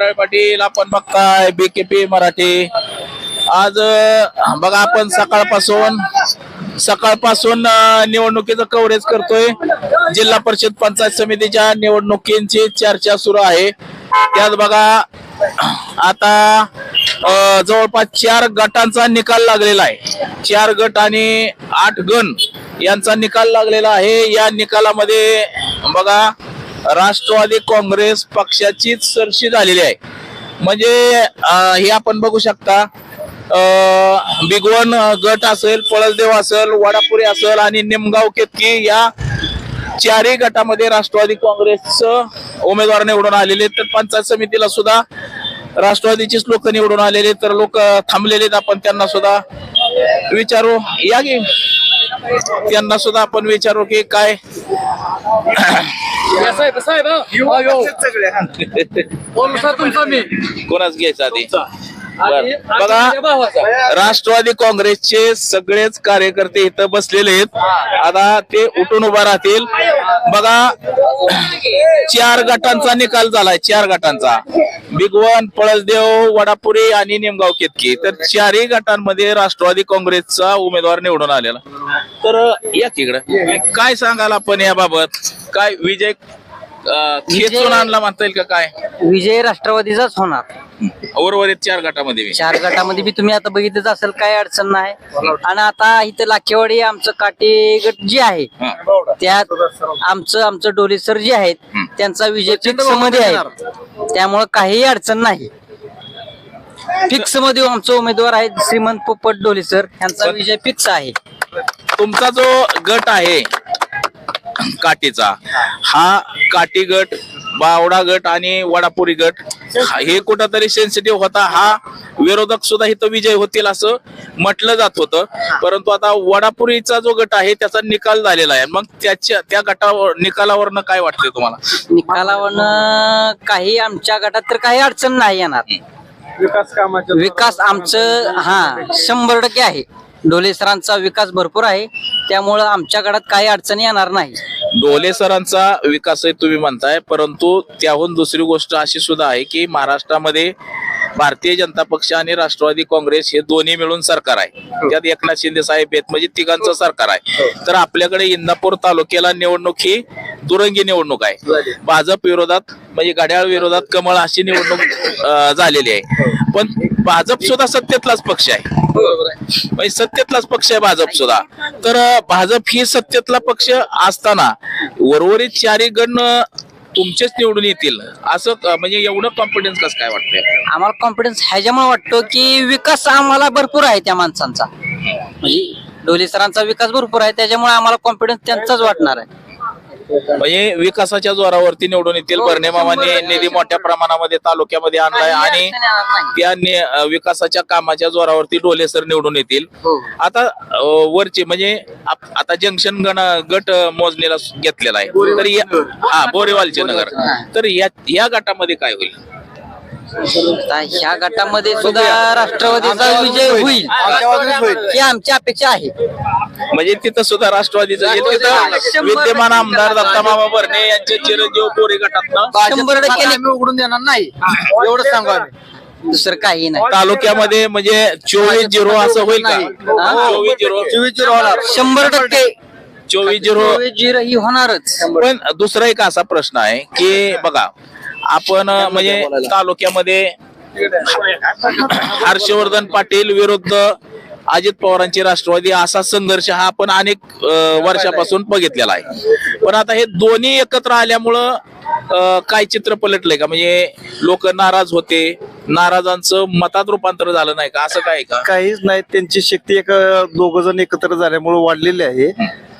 वडाळे पाटील आपण बघताय बीकेपी मराठी. आज बघा आपण सकाळपासून सकाळपासून निवडणुकीचं कव्हरेज करतोय. जिल्हा परिषद पंचायत समितीच्या निवडणुकींची चर्चा सुरू आहे. त्यात बघा आता जवळपास चार गटांचा निकाल लागलेला आहे. चार गट आणि आठ गण यांचा निकाल लागलेला आहे. या निकालामध्ये बघा राष्ट्रवादी काँग्रेस पक्षाचीच सरशी झालेली आहे. म्हणजे हे आपण बघू शकता बिगवन गट असेल पळसदेव असेल वडापुरी असेल आणि निमगाव केतकी या चारही गटामध्ये राष्ट्रवादी काँग्रेसचं उमेदवार निवडून आलेले तर पंचायत समितीला सुद्धा राष्ट्रवादीचीच लोक निवडून आलेले तर लोक थांबलेले आपण त्यांना सुद्धा विचारू. या की त्यांना सुद्धा आपण विचारू की काय? साहेब साहेब बोलसा तुमचा मी? कोणाच घ्यायचं आधी? बघा. राष्ट्रवादी काँग्रेसचे सगळेच कार्यकर्ते इथं बसलेले आहेत. आता ते उठून उभा राहतील. बघा चार गटांचा निकाल झालाय चार गटांचा. बिगवन पळसदेव वडापुरी आणि निमगाव केतकी तर चारही गटांमध्ये राष्ट्रवादी काँग्रेसचा उमेदवार निवडून आलेला. तर या तिकडं. काय सांगाल आपण याबाबत? काय विजय अं, खेचून आणला म्हणता येईल का काय? विजय राष्ट्रवादीचाच होणार. उर्वरित चार गटामध्ये बी. चार गटामध्ये बी तुम्ही आता बघितलंच असेल काय अडचण नाही. आणि आता इथं लाखेवाडी आमचं काटे गट जे आहे हा. त्यात आमचं आमचं डोले सर जे आहेत त्यांचा विजय फिक्समध्ये आहे. त्यामुळे काही अडचण नाही. फिक्समध्ये आमचे उमेदवार आहेत श्रीमंत पोपट डोले सर यांचा विजय फिक्स आहे. तुमचा जो गट आहे काटीचा हा काटी गट बावडा गट आणि वडापुरी गट हा- कुठंतरी सेन्सिटिव्ह होता. हा विरोधक सुद्धा इथं विजय होतील असं म्हटलं जात होतं. परंतु आता वडापुरीचा जो गट आहे त्याचा निकाल झालेला आहे. मग त्याच्या त्या गटावर निकालावरनं काय वाटतंय तुम्हाला? निकालावरनं काही आमच्या गटात तर काही अडचण नाही येणार. विकास कामाच्या विकास आमचं हा शंभर टक्के आहे. डोले सरांचा विकास भरपूर आहे. त्यामुळं आमच्या गटात काही अडचणी येणार नाही. डोले सरांचा विकास आहे तुम्ही म्हणताय परंतु त्याहून दुसरी गोष्ट अशी सुद्धा आहे की महाराष्ट्रामध्ये भारतीय जनता पक्ष आणि राष्ट्रवादी काँग्रेस हे दोन्ही मिळून सरकार आहे. त्यात एकनाथ शिंदे साहेब आहेत म्हणजे तिघांचं सरकार आहे. तर आपल्याकडे इंदापूर तालुक्याला निवडणूक ही दुरंगी निवडणूक आहे. भाजप विरोधात म्हणजे घड्याळ विरोधात कमळ अशी निवडणूक झालेली आहे. पण भाजप सुद्धा सत्तेतलाच पक्ष आहे. म्हणजे सत्तेतलाच पक्ष आहे भाजप सुद्धा. तर भाजप ही सत्तेतला पक्ष असताना उर्वरित चारी गण तुमचेच निवडून येतील. असं म्हणजे एवढं कॉन्फिडन्स कसं काय वाटतंय? आम्हाला कॉन्फिडन्स ह्याच्यामुळे वाटतो की विकास आम्हाला भरपूर आहे त्या माणसांचा. म्हणजे डोले सरांचा विकास भरपूर आहे त्याच्यामुळे आम्हाला कॉन्फिडन्स त्यांचाच वाटणार आहे. म्हणजे विकासाच्या जोरावरती निवडून येतील. भरणे मामाने निधी मोठ्या प्रमाणामध्ये तालुक्यामध्ये आणलाय आणि त्या विकासाच्या कामाच्या जोरावरती डोले सर निवडून येतील. हो. आता वरचे म्हणजे आता जंक्शन गण गट मोजणीला घेतलेला आहे. तर हा बोरेवालचे नगर. तर या या गटामध्ये काय होईल? ह्या गटामध्ये सुद्धा राष्ट्रवादीचा विजय होईल. ही आमची अपेक्षा आहे. म्हणजे तिथं सुद्धा राष्ट्रवादीचं तिथं विद्यमान आमदार दत्तामामा भरणे यांचे चिरंजीव शंभर टक्के नाही. उघडून देणार नाही. एवढं सांगू आम्ही. दुसरं काही नाही. तालुक्यामध्ये म्हणजे चोवीस झिरो असं होईल का? चोवीस झिरो. चोवीस झिरो होणार. शंभर टक्के. चोवीस झिरो. चोवीस झिरो ही होणारच. पण दुसरा एक असा प्रश्न आहे की बघा आपण म्हणजे तालुक्यामध्ये हर्षवर्धन पाटील विरुद्ध अजित पवारांची राष्ट्रवादी असा संघर्ष हा आपण अनेक वर्षापासून बघितलेला आहे. पण आता हे दोन्ही एकत्र आल्यामुळं काय चित्र पलटलंय का? म्हणजे लोक नाराज होते नाराजांचं मतात रूपांतर झालं नाही का? असं काय आहे का? काहीच नाही त्यांची शक्ती एक दोघ जण एकत्र झाल्यामुळे वाढलेली आहे.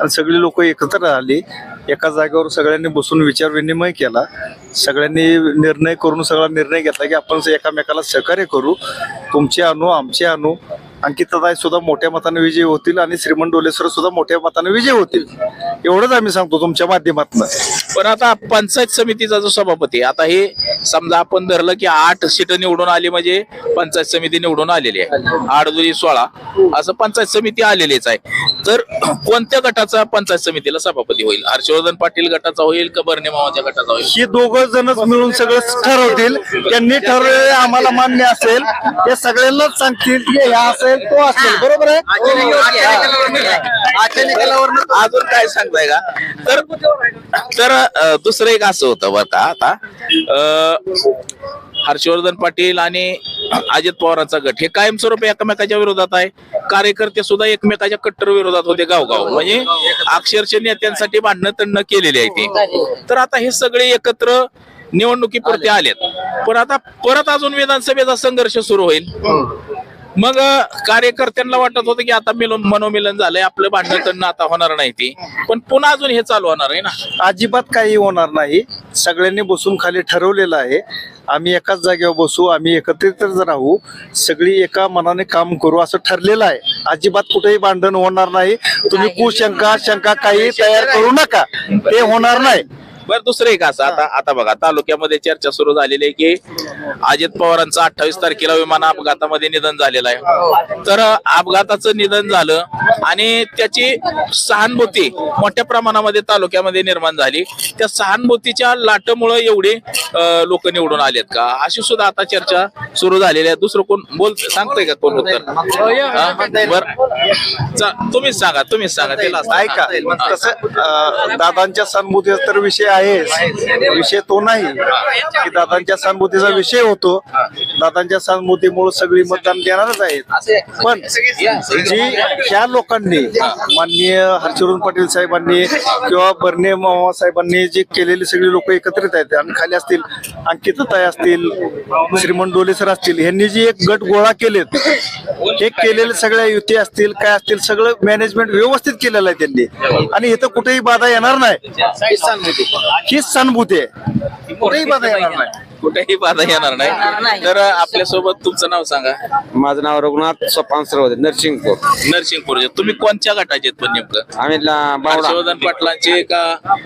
आणि सगळी लोक एकत्र आली. एका जागेवर सगळ्यांनी बसून विचार विनिमय केला. सगळ्यांनी निर्णय करून सगळा निर्णय घेतला की आपण एकामेकाला सहकार्य करू. तुमचे आणू आमचे आणू. अंकिताताई सुद्धा मोठ्या मताने विजयी होतील आणि श्रीमंत डोलेसर सुद्धा मोठ्या मताने विजयी होतील. एवढंच आम्ही सांगतो तुमच्या माध्यमातून. पण आता पंचायत समितीचा जो सभापती आता हे समजा आपण धरलं की आठ सीट निवडून आली म्हणजे पंचायत समिती निवडून आलेली आहे. आठ दुरी सोळा असं पंचायत समिती आलेलीच आहे. तर कोणत्या गटाचा पंचायत समितीला सभापती होईल? हर्षवर्धन पाटील गटाचा होईल का बर्णे मामाच्या गटाचा होईल? ही दोघं जणच मिळून सगळं ठरवतील. त्यांनी ठरवलेले आम्हाला मान्य असेल. ते सगळ्यांनाच सांगतील की हे असेल तो असेल. बरोबर आहे? अजून काय सांगताय का? तर तर दुसरं एक असं होतं बरं का आता. हर्षवर्धन पाटील आणि अजित पवारांचा गट. हे कायमस्वरूपी एकमेकाच्या विरोधात आहे. कार्यकर्ते सुद्धा एकमेकाच्या कट्टर विरोधात होते गावगाव. म्हणजे अक्षरशः नेत्यांसाठी भांडणं तंडणं केलेली आहे ते. तर आता हे सगळे एकत्र निवडणुकीपुरते आलेत. पण आता परत अजून विधानसभेचा संघर्ष सुरू होईल. मग कार्यकर्त्यांना वाटत होतं की आता मिलन मनोमिलन झालंय आपलं भांडण तणं आता होणार नाही ते. पण पुन्हा अजून हे चालू होणार आहे ना? अजिबात काही होणार नाही. सगळ्यांनी बसून खाली ठरवलेलं आहे. आम्ही एकाच जागेवर बसू आम्ही एकत्रितच राहू. सगळी एका मनाने काम करू असं ठरलेलं आहे. अजिबात कुठेही भांडण होणार नाही. तुम्ही कुशंका शंका काही तयार करू नका. ते होणार नाही. बरं दुसरं एक असं आता आता बघा तालुक्यामध्ये चर्चा सुरू झालेली आहे की अजित पवारांचं अठ्ठावीस तारखेला विमान अपघातामध्ये निधन झालेलं आहे. तर अपघाताचं निधन झालं आणि त्याची सहानुभूती मोठ्या प्रमाणामध्ये तालुक्यामध्ये निर्माण झाली. त्या सहानुभूतीच्या लाटमुळे एवढे लोक निवडून आलेत का? अशी सुद्धा आता चर्चा सुरू झालेली आहे. दुसरं कोण? बोल सांगतंय का कोण उत्तर? बरं. तुम्हीच सांगा तुम्हीच सांगा. त्याला ऐका तसं दादांच्या सहानुभूतीचा तर विषय आहे विषय तो नाही की दादांच्या सहानुभूतीचा विषय होतो. दादांच्या सहानुभूतीमुळे सगळी मतदान देणारच आहेत. पण जी ह्या लोकांनी माननीय हर्षवर्धन पाटील साहेबांनी किंवा बर्ने मामा साहेबांनी जे केलेली सगळी लोक एकत्रित आहेत आणि खाली असतील अंकितताई असतील श्रीमंत डोले सर असतील यांनी जी एक गट गोळा केलेत हे केलेले सगळ्या युती असतील काय असतील सगळं मॅनेजमेंट व्यवस्थित केलेलं आहे त्यांनी. आणि इथं कुठेही बाधा येणार नाही. हीच सहानुभूती आहे. कुठेही बाधा येणार नाही. कुठेही बाधा येणार नाही. तर आपल्यासोबत तुमचं नाव सांगा. माझं नाव रघुनाथ सोपान सरवदे नरसिंगपूर. नरसिंगपूरचे तुम्ही कोणत्या गटाचे आहेत पण नेमकं? आम्ही ला- बावडा. हर्षवर्धन पाटलांचे का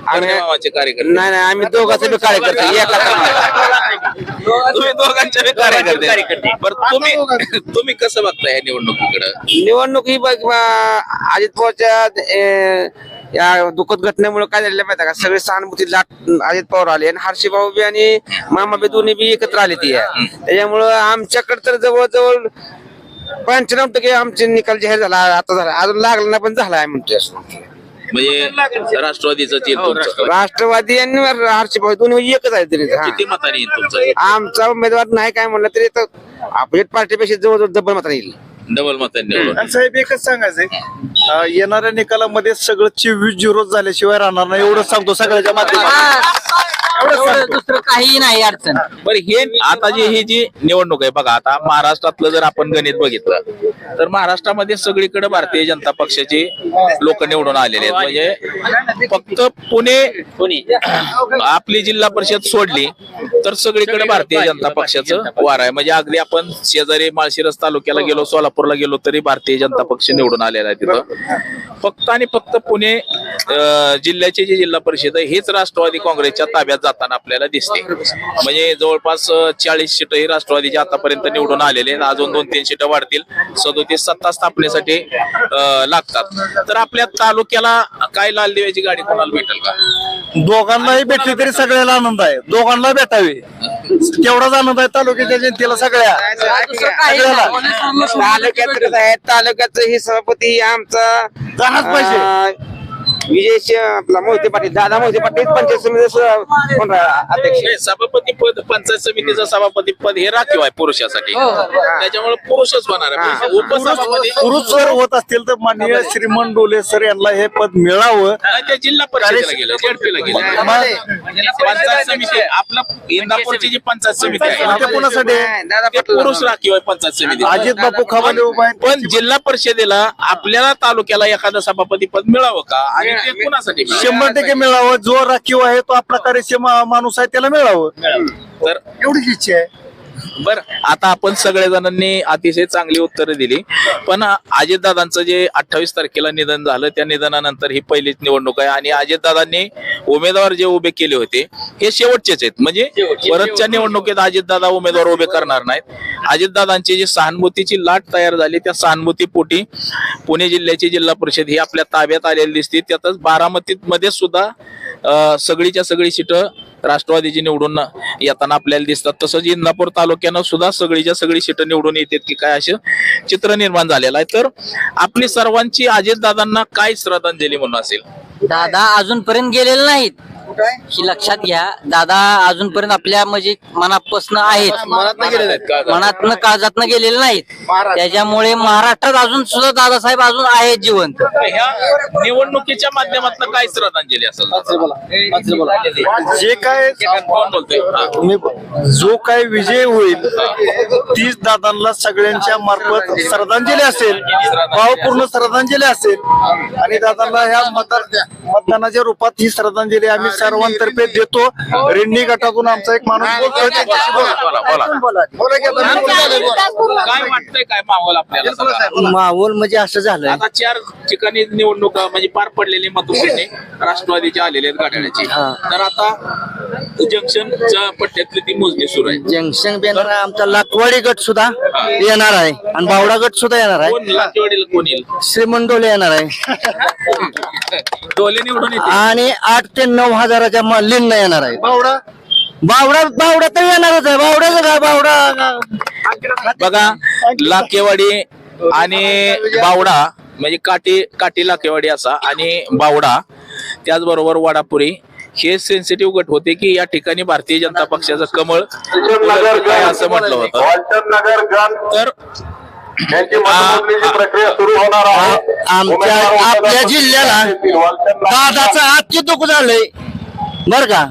आम्ही- मामाचे कार्यकर्ते? नाही नाही आम्ही दोघांचे बी कार्यकर्ते तुम्ही दोघांचे बी कार्यकर्ते. बरं तुम्ही तुम्ही कसं बघताय या निवडणुकीकडे? निवडणूक ही बघ अजित पवारच्या अं, या दुःखद घटनेमुळे काय झालेलं माहिती आहे का? सगळे सहानुभूती लाट अजित पवार आले आणि हर्षी भाऊ बी आणि मामा बी दोन्ही बी एकत्र आले ती. त्याच्यामुळं आमच्याकडे तर जवळजवळ पंच्याण्णव टक्के आमचे निकाल जाहीर झाला आता झाला. अजून लागला नाही पण झाला आहे म्हणतोय असं. म्हणजे राष्ट्रवादीचं हो, तुमचं. राष्ट्रवादी. आणि हर्षी भाऊ दोन्ही एकच आहे तरी. हा. किती मतांनी येईल तुमचं? आमचा उमेदवार नाही काय म्हणलं तरी तर अपोजिट पार्टीपेक्षा जवळजवळ डबल मात्र येईल. डबल मतांनी निवडून. आणि साहेब एकच सांगायचंय. अं, येणाऱ्या निकालामध्ये सगळं चोवीस झिरो झाल्याशिवाय राहणार नाही. एवढं सांगतो सगळ्याच्या माध्यमात एवढं दुसरं काही नाही अडचण. बरं हे आता जी ही जी निवडणूक आहे बघा आता महाराष्ट्रातलं जर आपण गणित बघितलं तर महाराष्ट्रामध्ये सगळीकडे भारतीय जनता पक्षाचे लोक निवडून आलेले आहेत. म्हणजे फक्त पुणे आपली जिल्हा परिषद सोडली तर सगळीकडे भारतीय जनता पक्षाचं वार आहे. म्हणजे अगदी आपण शेजारी माळशिरस तालुक्याला गेलो सोलापूरला गेलो तरी भारतीय जनता पक्ष निवडून आलेला आहे तिथं. फक्त आणि फक्त पुणे जिल्ह्याचे जे जिल्हा परिषद आहे हेच राष्ट्रवादी काँग्रेसच्या ताब्यात जाताना आपल्याला दिसते. म्हणजे जवळपास चाळीस सीट ही राष्ट्रवादीच्या आतापर्यंत निवडून आलेले आहेत. अजून दोन तीन सीट वाढतील. सदोतीस सत्ता स्थापनेसाठी लागतात. तर आपल्या तालुक्याला काय लाल दिव्याची गाडी कोणाला भेटेल का? दोघांनाही भेटली तरी सगळ्याला आनंद आहे. दोघांना भेटावी. तेवढाच आनंद आहे तालुक्याच्या जनतेला सगळ्या. तालुक्यात तालुक्याचं हे सभापती आमचा जाणाच पाहिजे. विजय आपला मोहिते पाटील दादा मोहिते पाटील पंचायत समिती स- कोण रा- अध्यक्ष. सभापती पद पंचायत समितीचं सभापती पद हे राखीव आहे पुरुषासाठी. त्याच्यामुळे पुरुषच होणार आहे. म्हणजे उपसभापती पुरुष जर होत असतील तर माननीय श्रीमंत डोले सर यांना हे पद मिळावं. ते जिल्हा परिषदेला गेलं झेडपीला गेलं. पंचायत समिती आपला इंदापूरची जी पंचायत समिती ते आहे. कोणासाठी ते पाटील पुरुष राखीव आहे पंचायत समिती. अजित बापू खवाले उभा पण जिल्हा परिषदेला आपल्याला तालुक्याला एखादं सभापती पद मिळावं का? आणि कुणासाठी? शंभर टक्के मिळावं. जो राखीव आहे तो आपला कार्यक्षम माणूस आहे त्याला मिळावं. तर एवढीच इच्छा आहे. बर आता आपण सगळ्या जणांनी अतिशय चांगली उत्तरं दिली. पण अजितदादांचं जे अठ्ठावीस तारखेला निधन झालं त्या निधनानंतर ही पहिलीच निवडणूक आहे. आणि अजितदादांनी उमेदवार जे उभे केले होते हे शेवटचेच आहेत. म्हणजे परतच्या निवडणुकीत अजितदादा उमेदवार उभे करणार नाहीत. अजितदादांची जी सहानुभूतीची लाट तयार झाली त्या सहानुभूतीपोटी पुणे जिल्ह्याची जिल्हा परिषद ही आपल्या ताब्यात आलेली दिसते. त्यातच बारामतीमध्ये सुद्धा सगळीच्या सगळी सीटं राष्ट्रवादीची निवडून येताना आपल्याला दिसतात. तसंच इंदापूर तालुक्यानं सुद्धा सगळीच्या सगळी सीटं निवडून येतात की काय असं चित्र निर्माण झालेलं आहे. तर आपली सर्वांची अजितदादांना काय श्रद्धांजली म्हणून असेल? दादा अजूनपर्यंत गेलेले नाहीत. ही लक्षात घ्या. दादा अजूनपर्यंत आपल्या म्हणजे मनापासून आहेत. मनातनं काळजातनं गेलेले नाहीत. त्याच्यामुळे महाराष्ट्रात अजून सुद्धा दादासाहेब अजून आहेत जिवंत. ह्या निवडणुकीच्या माध्यमातून काय श्रद्धांजली असेल? जे काय कोण बोलतोय. तुम्ही जो काय विजय होईल तीच दादांना सगळ्यांच्या मार्फत श्रद्धांजली असेल. भावपूर्ण श्रद्धांजली असेल. आणि दादांना ह्या मतदार मतदानाच्या रूपात ही श्रद्धांजली आम्ही सर्वांतर्फे देतो. रेन्नी गटातून आमचा एक माणूस बोलतोय. त्यांच्याशी बोला. बोला. बोला बोला. की आता. काय वाटतंय काय माहोल आपल्याला सगळा? माहोल म्हणजे असं झालंय. आता चार ठिकाणी निवडणूक म्हणजे पार पडलेली मतपेढी राष्ट्रवादीचे आलेले आहेत गाड्याची. हा. तर आता जंक्शनच्या पट्ट्यातली ती मोजणी सुरू आहे. जंक्शन बॅनर आमचा लाकवाडी गट सुद्धा येणार आहे. आणि बावडा गट सुद्धा येणार आहे. कोण लाटेवाडीला कोण येईल? श्रीमंडोले येणार आहे. डोले निवडून येते आणि आठ ते नऊ हजाराच्या लिंड येणार आहे. बावडा? बावडा बावडा तर येणारच आहे. बावड्याचं काय? बावडा बघा लाकेवाडी आणि बावडा म्हणजे काठी काठी लाकेवाडी असा आणि बावडा त्याचबरोबर वाडापुरी हे सेन्सिटिव्ह गट होते की या ठिकाणी भारतीय जनता पक्षाचं कमळ उलटलं आहे असं म्हटलं होतं. तर प्रक्रिया सुरू होणार आहे. आमच्या आपल्या जिल्ह्याला दादाचं आजचे दुःख झालंय. बर का?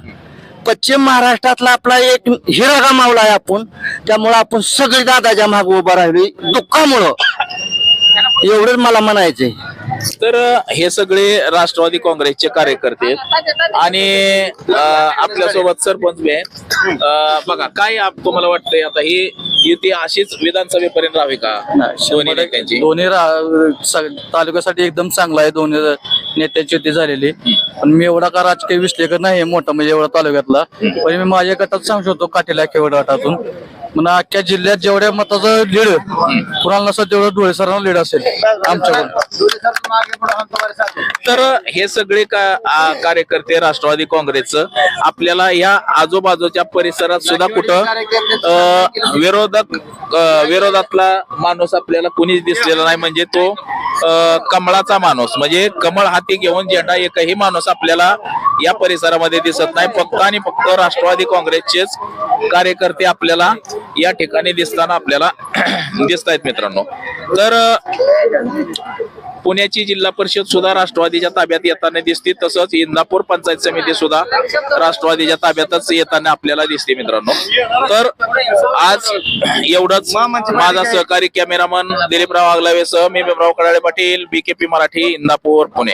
पश्चिम महाराष्ट्रातला आपला एक हिरा गमावला आहे आपण. त्यामुळे आपण सगळी दादाच्या मागे उभा राहिली. दुःखामुळं. एवढंच मला म्हणायचंय. तर हे सगळे राष्ट्रवादी काँग्रेसचे कार्यकर्ते आहेत. आणि आपल्यासोबत सरपंच बी आहेत. अं, बघा काय आप- तुम्हाला वाटतंय आता ही युती अशीच विधानसभेपर्यंत राहावी का? दोन्ही नेत्यांची? दोन्ही रा- स- तालुक्यासाठी एकदम चांगला आहे. दोन्ही नेत्यांची युती झालेली. पण मी एवढा का राजकीय विश्लेषक नाही मोठा म्हणजे एवढा तालुक्यातला. पण मी माझ्या गटात सांगू शकतो काठीला केवढ गटातून म्हणून अख्ख्या जिल्ह्यात जेवढ्या मताचं लीड कुणाला नसतं तेवढं डोळे सरांना लीड असेल आमच्याकडून. तर हे सगळे का- आ, कार्यकर्ते राष्ट्रवादी काँग्रेसचं आपल्याला या आजूबाजूच्या परिसरात सुद्धा कुठं अ, विरोधक अ, विरोधातला माणूस आपल्याला कुणीच दिसलेला नाही. म्हणजे तो अ, कमळाचा माणूस. म्हणजे कमळ हाती घेऊन झेंडा एकही माणूस आपल्याला या परिसरामध्ये दिसत नाही. फक्त आणि फक्त राष्ट्रवादी काँग्रेसचेच कार्यकर्ते आपल्याला या ठिकाणी दिसताना आपल्याला दिसत आहेत मित्रांनो. तर पुण्याची जिल्हा परिषद सुद्धा राष्ट्रवादीच्या ताब्यात येताना दिसते. तसंच इंदापूर पंचायत समिती सुद्धा राष्ट्रवादीच्या ताब्यातच येताना आपल्याला दिसते मित्रांनो. तर आज एवढंच. माझा सहकारी कॅमेरामन दिलीपराव आगलावेसह मी भीमराव कडाळे पाटील बीकेपी मराठी इंदापूर पुणे.